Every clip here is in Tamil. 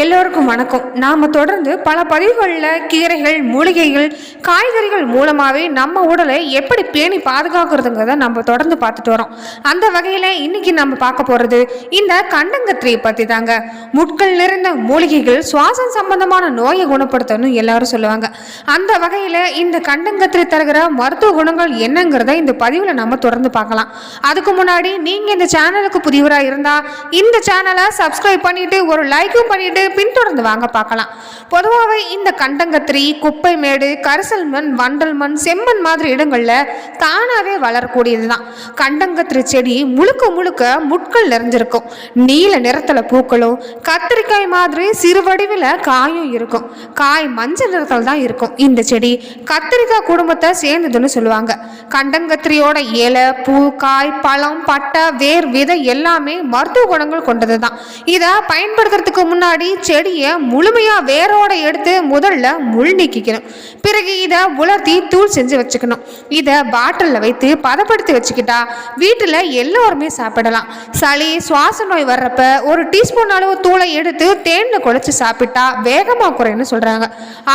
எல்லோருக்கும் வணக்கம். நாம் தொடர்ந்து பல பதிவுகளில் கீரைகள் மூலிகைகள் காய்கறிகள் மூலமாகவே நம்ம உடலை எப்படி பேணி பாதுகாக்கிறதுங்கிறத நம்ம தொடர்ந்து பார்த்துட்டு வரோம். அந்த வகையில் இன்னைக்கு நம்ம பார்க்க போகிறது இந்த கண்டங்கத்திரியை பற்றி தாங்க. முட்கள் நிறைந்த மூலிகைகள் சுவாசம் சம்பந்தமான நோயை குணப்படுத்தணும்னு எல்லாரும் சொல்லுவாங்க. அந்த வகையில் இந்த கண்டங்கத்திரி தருகிற மருத்துவ குணங்கள் என்னங்கிறத இந்த பதிவில் நம்ம தொடர்ந்து பார்க்கலாம். அதுக்கு முன்னாடி நீங்கள் இந்த சேனலுக்கு புதியவராக இருந்தால் இந்த சேனலை சப்ஸ்கிரைப் பண்ணிவிட்டு ஒரு லைக்கும் பண்ணிவிட்டு பண்ணிட்டு பின்தொடர்ந்து வாங்க பார்க்கலாம். பொதுவாகவே இந்த கண்டங்கத்திரி குப்பை மேடு கரிசல் மண் வண்டல் மண் செம்மண் மாதிரி இடங்களில் தானாகவே வளரக்கூடியது தான். கண்டங்கத்திரி செடி முழுக்க முழுக்க முட்கள் நிறைஞ்சிருக்கும். நீல நிறத்தில் பூக்களும் கத்திரிக்காய் மாதிரி சிறு வடிவில் காயும் இருக்கும். காய் மஞ்சள் நிறத்தில் தான் இருக்கும். இந்த செடி கத்திரிக்காய் குடும்பத்தை சேர்ந்ததுன்னு சொல்லுவாங்க. கண்டங்கத்திரியோட இலை பூ காய் பழம் பட்டை வேர் விதை எல்லாமே மருத்துவ குணங்கள் கொண்டது தான். இதை பயன்படுத்துறதுக்கு முன்னாடி செடியை முழுமையாக வேரோட எடுத்து முதல்ல முள் நீக்கிக்கணும். பிறகு இதை உலர்த்தி தூள் செஞ்சு வச்சுக்கணும். இதை பாட்டிலில் வைத்து பதப்படுத்தி வச்சுக்கிட்டா வீட்டில் எல்லோருமே சாப்பிடலாம். சளி சுவாச நோய் வர்றப்ப ஒரு டீஸ்பூன் அளவு தூளை எடுத்து தேனில் குழைச்சி சாப்பிட்டா வேகமாக குறைன்னு சொல்கிறாங்க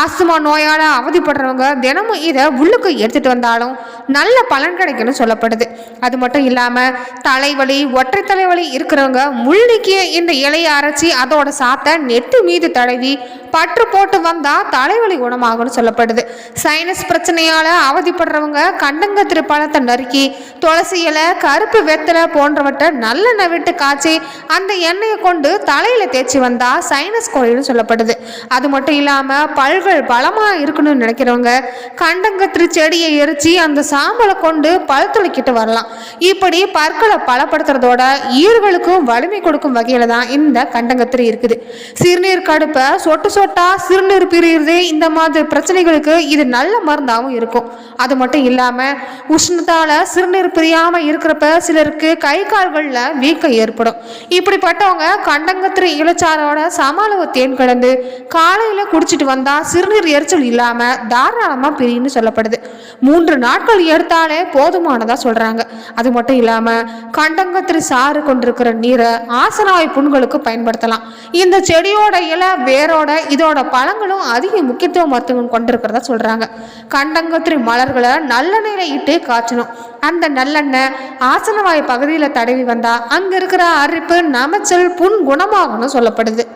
ஆஸ்துமா நோயால் அவதிப்படுறவங்க தினமும் இதை உள்ளுக்கு எடுத்துகிட்டு வந்தாலும் நல்ல பலன் கிடைக்கும்னு சொல்லப்படுது. அது மட்டும் இல்லாமல் தலைவலி ஒற்றை தலைவலி இருக்கிறவங்க முள் நீக்கிய இந்த இலையை அரைச்சி அதோட சாத்தை நெட்டு மீது தடவி பற்று போட்டு வந்தால் தலைவலி குணமாகும்னு சொல்லப்படுது. சைனஸ் பிரச்சனையால் அவதிப்படுறவங்க கண்டங்கத்திரி பழத்தை நறுக்கி துளசி இலை கருப்பு வெத்தலை போன்றவற்றை நல்லெண்ணெய் விட்டு காய்ச்சி அந்த எண்ணெயை கொண்டு தலையில் தேய்ச்சி வந்தால் சைனஸ் குறையும்னு சொல்லப்படுது. அது மட்டும் இல்லாமல் பல்கள் பலமாக இருக்கணும்னு நினைக்கிறவங்க கண்டங்கத்திரி செடியை எரிச்சு அந்த சாம்பலை கொண்டு பல் துளைக்கிட்டு வரலாம். இப்படி பற்களை பலப்படுத்துறதோட ஈர்களுக்கும் வலிமை கொடுக்கும் வகையில் தான் இந்த கண்டங்கத்திரி இருக்குது. சிறுநீர் கடுப்பை சொட்டு சொட்டா சிறுநீர் பிரியுறது இந்த மாதிரி பிரச்சனைகளுக்கு இது நல்ல மருந்தாகவும் இருக்கும். அது மட்டும் இல்லாமல் உஷ்ணத்தால் சிறுநீர் பிரியாமல் இருக்கிறப்ப சிலருக்கு கை கால்களில் வீக்கம் ஏற்படும். இப்படிப்பட்டவங்க கண்டங்கத்திரி இளச்சாரோட சம அளவு தேன் கலந்து காலையில் குடிச்சிட்டு வந்தால் சிறுநீர் எரிச்சல் இல்லாமல் தாராளமாக பிரியும்னு சொல்லப்படுது. மூன்று நாட்கள் எடுத்தாலே போதுமானதாக சொல்கிறாங்க அது மட்டும் இல்லாமல் கண்டங்கத்திரி சாறு கொண்டிருக்கிற நீரை ஆசனவாய் புண்களுக்கு பயன்படுத்தலாம். இந்த செடியோட இலை வேரோட இதோட பழங்களும் அதிக முக்கியத்துவம் மருத்துவம் கொண்டிருக்கிறதா சொல்கிறாங்க கண்டங்கத்திரி மலர்களை நல்லெண்ணெயில் இட்டு காய்ச்சணும். அந்த நல்லெண்ணெய் ஆசனவாய் பகுதியில் தடவி வந்தால் அங்கே இருக்கிற அரிப்பு நமைச்சல் புண் குணமாகணும்னு சொல்லப்படுது.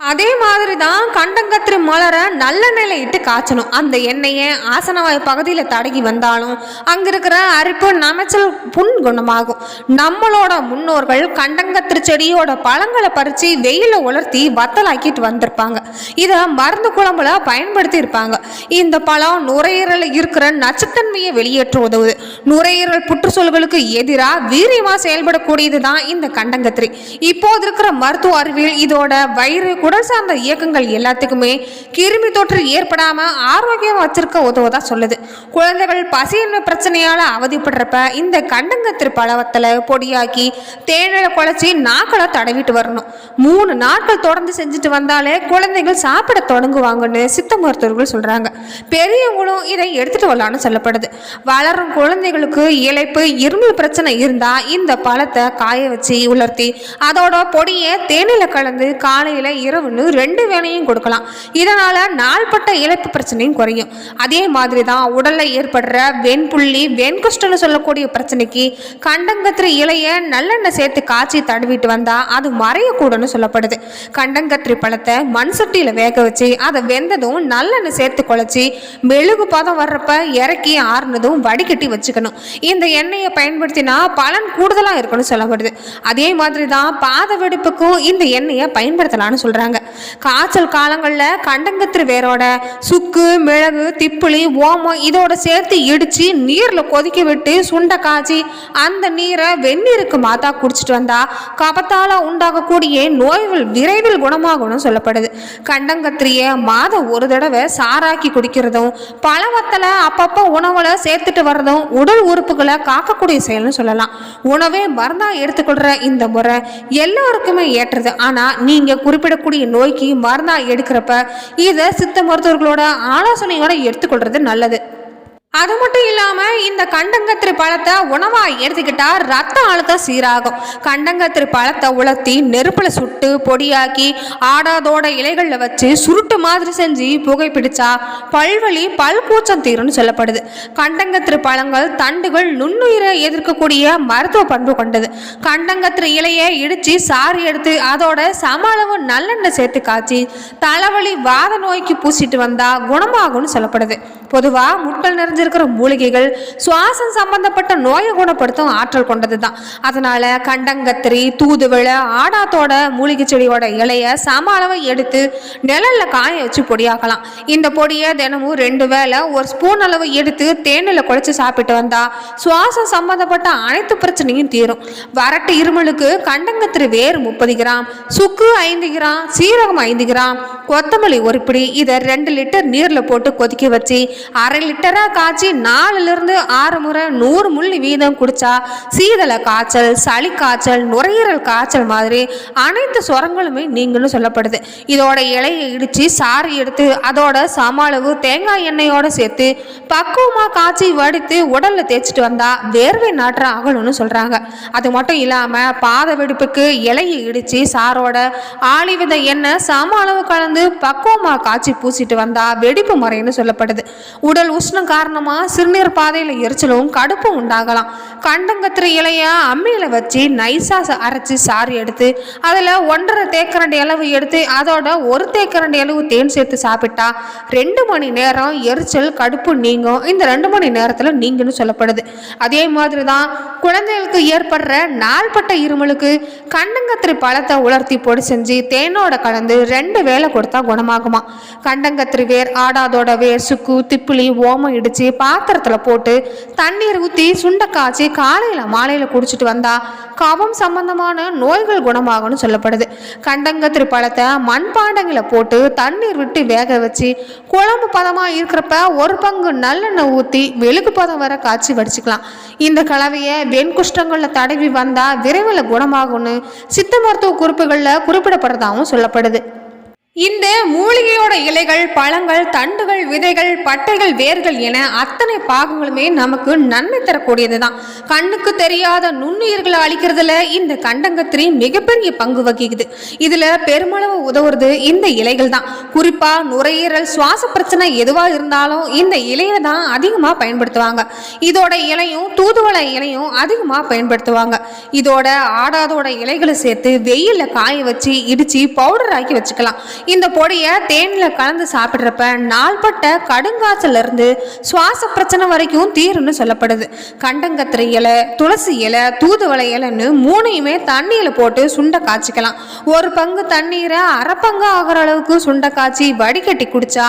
அதே மாதிரி தான் கண்டங்கத்திரி மலரை நல்ல நிலையிட்டு காய்ச்சணும். அந்த எண்ணெயை ஆசனவாய் பகுதியில் தடகி வந்தாலும் அங்கே இருக்கிற அரிப்பு நமைச்சல் புண் குணமாகும் நம்மளோட முன்னோர்கள் கண்டங்கத்திரி செடியோட பழங்களை பறித்து வெயில உலர்த்தி வத்தலாக்கிட்டு வந்திருப்பாங்க. இதை மருந்து குழம்புல பயன்படுத்தி இருப்பாங்க இந்த பழம் நுரையீரலில் இருக்கிற நச்சுத்தன்மையை வெளியேற்ற உதவுது. நுரையீரல் புற்றுச்சூழல்களுக்கு எதிராக வீரியமாக செயல்படக்கூடியது தான் இந்த கண்டங்கத்திரி. இப்போது இருக்கிற மருத்துவ அறிவியல் இதோட வயிறு குடல் சார்ந்த இயக்கங்கள் எல்லாத்துக்குமே கிருமி தொற்று ஏற்படாமல் ஆரோக்கியம் வச்சிருக்க உதவுதா சொல்லுது. குழந்தைகள் பசியின்மை பிரச்சனையால் அவதிப்படுறப்ப இந்த கண்டங்கத்திரு பழவத்தில் பொடியாக்கி தேனில் குழச்சி நாக்களை தடவிட்டு வரணும். மூணு நாட்கள் தொடர்ந்து செஞ்சுட்டு வந்தாலே குழந்தைகள் சாப்பிட தொடங்குவாங்கன்னு சித்த மருத்துவர்கள் சொல்கிறாங்க பெரியவங்களும் இதை எடுத்துகிட்டு வரலான்னு சொல்லப்படுது. வளரும் குழந்தைகளுக்கு இழைப்பு இருமல் பிரச்சனை இருந்தால் இந்த பழத்தை காய வச்சு உலர்த்தி அதோட பொடியை தேனில் கலந்து காலையில் இரவுன்னு ரெண்டு வேலையும் கொடுக்கலாம். இதனால் நாள்பட்ட இழப்பு பிரச்சனையும் குறையும். அதே மாதிரி தான் உடலில் ஏற்படுற வெண்புள்ளி வெண்குஷ்டன்னு சொல்லக்கூடிய பிரச்சனைக்கு கண்டங்கத்திரி இலையை நல்லெண்ணெய் சேர்த்து காய்ச்சி தடவிட்டு வந்தால் அது மறையக்கூடன்னு சொல்லப்படுது. கண்டங்கத்திரி பழத்தை மண் சட்டியில் வேக வச்சு அதை வெந்ததும் நல்லெண்ணெய் சேர்த்து குழச்சி மெழுகு பதம் வர்றப்ப இறக்கி ஆறுனதும் வடிகட்டி வச்சுக்கணும். இந்த எண்ணெயை பயன்படுத்தினா பலன் கூடுதலாக இருக்குன்னு சொல்லப்படுது. அதே மாதிரி தான் பாத வெடிப்புக்கும் இந்த எண்ணெயை பயன்படுத்தலாம்னு சொல்கிறாங்க காய்ச்சல் காலங்களில் கண்டங்கத்திரி வேரோட சுக்கு மிளகு திப்புளி ஓமம் இதோட சேர்த்து இடித்து நீரில் கொதிக்க விட்டு சுண்டை காய்ச்சி அந்த நீரை வெந்நீருக்கு மாத்தா குடிச்சிட்டு வந்தா கபத்தால் உண்டாகக்கூடிய நோய்கள் விரைவில் குணமாகும்னு சொல்லப்படுது. கண்டங்கத்திரியை மாதம் ஒரு தடவை சாராக்கி குடிக்கிறதும் பழவத்தில் அப்பப்போ உணவில் சேர்த்துட்டு வர்றதும் உடல் உறுப்புகளை காக்கக்கூடிய செயல்னு சொல்லலாம். உணவே மருந்தாக எடுத்துக்கொள்கிற இந்த முறை எல்லோருக்குமே ஏற்றது. ஆனால் நீங்கள் குறிப்பிடக்கூடிய நோய்க்கு மருந்தா எடுக்கிறப்ப இதை சித்த மருத்துவர்களோட ஆலோசனையோட எடுத்துக்கொள்றது நல்லது. அது மட்டும் இல்லாம இந்த கண்டங்கத்திரி பழத்தை உணவா எடுத்துக்கிட்டா ரத்த அழுத்தம் சீராகும். கண்டங்கத்திரி பழத்தை உலர்த்தி நெருப்புல சுட்டு பொடியாக்கி ஆடாதோட இலைகளில் வச்சு சுருட்டு மாதிரி செஞ்சு புகைப்பிடிச்சா பல் பூச்சம் தீரும்னு சொல்லப்படுது. கண்டங்கத்திரி பழங்கள் தண்டுகள் நுண்ணுயிரை எதிர்க்கக்கூடிய மருத்துவ பண்பு கொண்டது. கண்டங்கத்திரி இலையை இடிச்சு சாறு எடுத்து அதோட சம அளவு நல்லெண்ணெய் சேர்த்து காய்ச்சி தலைவலி வாத நோய்க்கு பூசிட்டு வந்தா குணமாகும்னு சொல்லப்படுது. பொதுவாக முட்கள் நிறைஞ்சிருக்கிற மூலிகைகள் சுவாசம் சம்பந்தப்பட்ட நோயை குணப்படுத்தும் ஆற்றல் கொண்டது தான் அதனால கண்டங்கத்திரி தூதுவளை ஆடாத்தோட மூலிகை செடியோட இலைய சம அளவை எடுத்து நிழல்ல காய வச்சு பொடியாக்கலாம். இந்த பொடியை தினமும் ரெண்டு வேளை ஒரு ஸ்பூன் அளவு எடுத்து தேனில் குழைச்சி சாப்பிட்டு வந்தா சுவாசம் சம்பந்தப்பட்ட அனைத்து பிரச்சனையும் தீரும். வறட்டு இருமலுக்கு கண்டங்கத்திரி வேர் முப்பது கிராம் சுக்கு ஐந்து கிராம் சீரகம் ஐந்து கிராம் கொத்தமல்லி ஒரு பிடி இதை ரெண்டு லிட்டர் நீரில் போட்டு கொதிக்க வச்சு அரை லிட்டராக காய்ச்சி நாலுலேருந்து ஆறு முறை நூறு முள்ளி வீதம் குடித்தா சீதள காய்ச்சல் சளி காய்ச்சல் நுரையீரல் காய்ச்சல் மாதிரி அனைத்து சுரங்களுமே நீங்களும் சொல்லப்படுது. இதோட இலையை இடித்து சாறு எடுத்து அதோட சம அளவு தேங்காய் எண்ணெயோடு சேர்த்து பக்குவமாக காய்ச்சி வடித்து உடலில் தேய்ச்சிட்டு வந்தால் வேர்வை நாற்றம் ஆகணும்னு சொல்கிறாங்க அது மட்டும் இல்லாமல் பாத வெடிப்புக்கு இலையை இடித்து சாரோட ஆளிவித எண்ணெய் சம அளவு கலந்து பக்குவமாக காய்ச்சி பூசிட்டு வந்தால் வெடிப்பு முறைன்னு சொல்லப்படுது. உடல் உஷ்ணம் காரணமாக சிறுநீர் பாதையில் எரிச்சலும் கடுப்பும் உண்டாகலாம். கண்டங்கத்திரி இலைய அம்மியில் வச்சு நைஸாக அரைச்சி சாறு எடுத்து அதில் ஒன்றரை தேக்கரண்டி அளவு எடுத்து அதோட ஒரு தேக்கரண்டி அளவு தேன் சேர்த்து சாப்பிட்டா ரெண்டு மணி நேரம் எரிச்சல் கடுப்பு நீங்கும். இந்த ரெண்டு மணி நேரத்தில் நீங்கன்னு சொல்லப்படுது. அதே மாதிரி தான் குழந்தைகளுக்கு ஏற்படுற நாள்பட்ட இருமலுக்கு கண்டங்கத்திரி பழத்தை உலர்த்தி பொடி செஞ்சு தேனோட கலந்து ரெண்டு வேலை கொடுத்தா குணமாகுமா? கண்டங்கத்திரி வேர் ஆடாதோட வேர் சுக்கு திப்பிலி ஓமம் இடித்து பாத்திரத்தில் போட்டு தண்ணீர் ஊற்றி சுண்டை காய்ச்சி காலையில் மாலையில் குடிச்சிட்டு வந்தால் கபம் சம்பந்தமான நோய்கள் குணமாகும்னு சொல்லப்படுது. கண்டங்கத்திரி பழத்தை மண்பாண்டங்களை போட்டு தண்ணீர் விட்டு வேக வச்சு குழம்பு பதமாக இருக்கிறப்ப ஒரு பங்கு நல்லெண்ணெய் ஊற்றி வெளுக்கு பதம் வர காய்ச்சி வடிச்சுக்கலாம். இந்த கலவையை வெண்குஷ்டங்களில் தடவி வந்தால் விரைவில் குணமாகும்னு சித்த மருத்துவ குறிப்புகளில் குறிப்பிடப்படுறதாகவும் சொல்லப்படுது. இந்த மூலிகையோட இலைகள் பழங்கள் தண்டுகள் விதைகள் பட்டைகள் வேர்கள் என அத்தனை பாகங்களுமே நமக்கு நன்மை தரக்கூடியது தான் கண்ணுக்கு தெரியாத நுண்ணுயிர்களை அழிக்கிறதுல இந்த கண்டங்கத்திரி மிகப்பெரிய பங்கு வகிக்குது. இதுல பெருமளவு உதவுறது இந்த இலைகள் தான் குறிப்பா நுரையீரல் சுவாச பிரச்சனை எதுவா இருந்தாலும் இந்த இலையை தான் அதிகமாக பயன்படுத்துவாங்க. இதோட இலையும் தூதுவளை இலையும் அதிகமாக பயன்படுத்துவாங்க. இதோட ஆடாதோட இலைகளை சேர்த்து வெயிலில் காய வச்சு இடிச்சு பவுடர் ஆக்கி வச்சுக்கலாம். இந்த பொடியை தேனில் கலந்து சாப்பிட்றப்ப நாள்பட்ட கடுங்காய்ச்சலிருந்து சுவாச பிரச்சனை வரைக்கும் தீரும்னு சொல்லப்படுது. கண்டங்கத்திரை இலை துளசி இலை தூதுவளை இலைன்னு மூணையுமே தண்ணியில் போட்டு சுண்டை காய்ச்சிக்கலாம். ஒரு பங்கு தண்ணீரை அரை பங்கு ஆகிற அளவுக்கு சுண்டை காய்ச்சி வடிகட்டி குடித்தா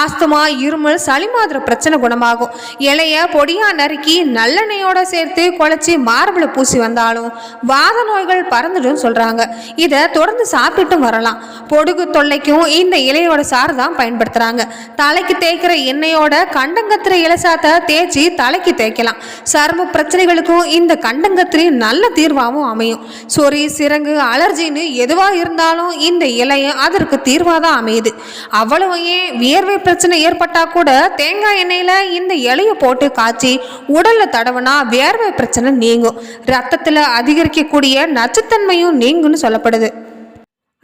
ஆஸ்துமா இருமல் சளி மாதிரி பிரச்சனை குணமாகும். இலையை பொடியாக நறுக்கி நல்லெண்ணெயோட சேர்த்து குழச்சி மார்பில் பூசி வந்தாலும் வாத நோய்கள் பறந்துடும் சொல்கிறாங்க இதை தொடர்ந்து சாப்பிட்டும் வரலாம். பொடுகு தொல்லை தொல்லைக்கும் இந்த இலையோட சாறு தான் பயன்படுத்துகிறாங்க தலைக்கு தேய்க்கிற எண்ணெயோட கண்டங்கத்திரி இலசாத்தை தேய்ச்சி தலைக்கு தேய்க்கலாம். சரும பிரச்சனைகளுக்கும் இந்த கண்டங்கத்திரி நல்ல தீர்வாகவும் அமையும். சொறி சிறங்கு அலர்ஜின்னு எதுவாக இருந்தாலும் இந்த இலையும் அதற்கு தீர்வாக தான் அமையுது. அவ்வளவு ஏன் வியர்வை பிரச்சனை ஏற்பட்டால் கூட தேங்காய் எண்ணெயில் இந்த இலையை போட்டு காய்ச்சி உடலில் தடவுனா வியர்வை பிரச்சனை நீங்கும். ரத்தத்தில் அதிகரிக்கக்கூடிய நச்சுத்தன்மையும் நீங்கும்னு சொல்லப்படுது.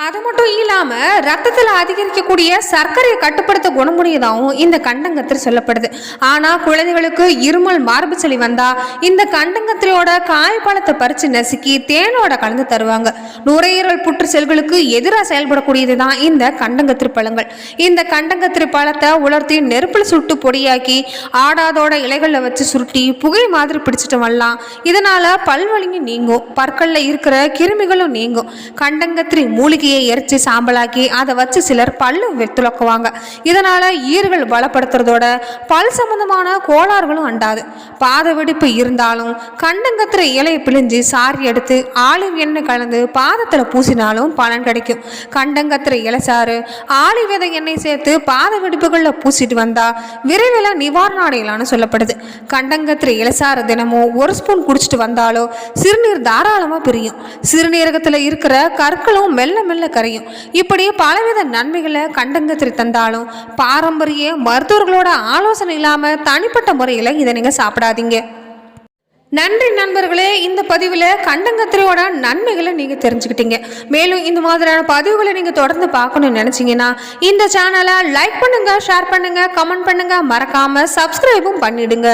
அது மட்டும் இல்லாமல் ரத்தத்தில் அதிகரிக்கக்கூடிய சர்க்கரையை கட்டுப்படுத்த குணமுடையதாகவும் இந்த கண்டங்கத்திரி சொல்லப்படுது. ஆனால் குழந்தைகளுக்கு இருமல் மார்பு சளி வந்தால் இந்த கண்டங்கத்திரியோட காய்பழத்தை பறித்து நசுக்கி தேனோட கலந்து தருவாங்க. நுரையீரல் புற்று செல்களுக்கு எதிராக செயல்படக்கூடியது தான் இந்த கண்டங்கத்திரி பழங்கள். இந்த கண்டங்கத்திரி பழத்தை உலர்த்தி நெருப்பில் சுட்டு பொடியாக்கி ஆடாதோட இலைகளில் வச்சு சுருட்டி புகை மாதிரி பிடிச்சிட்டு வரலாம். இதனால் பல்வலிங்க நீங்கும். பற்களில் இருக்கிற கிருமிகளும் நீங்கும். கண்டங்கத்திரி மூலிகை மூலிகையை எரிச்சு சாம்பலாக்கி அதை வச்சு சிலர் பல்லு துளக்குவாங்க. துலக்குவாங்க ஈர்கள் பலப்படுத்துறதோட பல் சம்பந்தமான கோளாறுகளும் அண்டாது. பாத வெடிப்பு இருந்தாலும் கண்டங்கத்திர இலையை பிழிஞ்சு சாரி எடுத்து ஆலிவ் எண்ணெய் கலந்து பாதத்தில் பூசினாலும் பலன் கிடைக்கும். கண்டங்கத்திர இலைசாறு ஆளி விதை எண்ணெய் சேர்த்து பாத வெடிப்புகளில் பூசிட்டு வந்தால் விரைவில் நிவாரண அடையலான்னு சொல்லப்படுது. கண்டங்கத்துற இலைசாறு தினமும் ஒரு ஸ்பூன் குடிச்சிட்டு வந்தாலோ சிறுநீர் தாராளமாக பிரியும். சிறுநீரகத்தில் இருக்கிற கற்களும் மெல்ல மெல்ல வயிறுகளில் கரையும். இப்படி பலவித நன்மைகளை கண்டங்கத்திரி தந்தாலும் பாரம்பரிய மருத்துவர்களோட ஆலோசனை இல்லாமல் தனிப்பட்ட முறையில் இதை நீங்கள் சாப்பிடாதீங்க. நன்றி நண்பர்களே இந்த பதிவில் கண்டங்கத்திரையோட நன்மைகளை நீங்கள் தெரிஞ்சுக்கிட்டீங்க. மேலும் இந்த மாதிரியான பதிவுகளை நீங்கள் தொடர்ந்து பார்க்கணும்னு நினச்சிங்கன்னா இந்த சேனலை லைக் பண்ணுங்கள் ஷேர் பண்ணுங்கள் கமெண்ட் பண்ணுங்கள் மறக்காமல் சப்ஸ்கிரைபும் பண்ணிவிடுங்க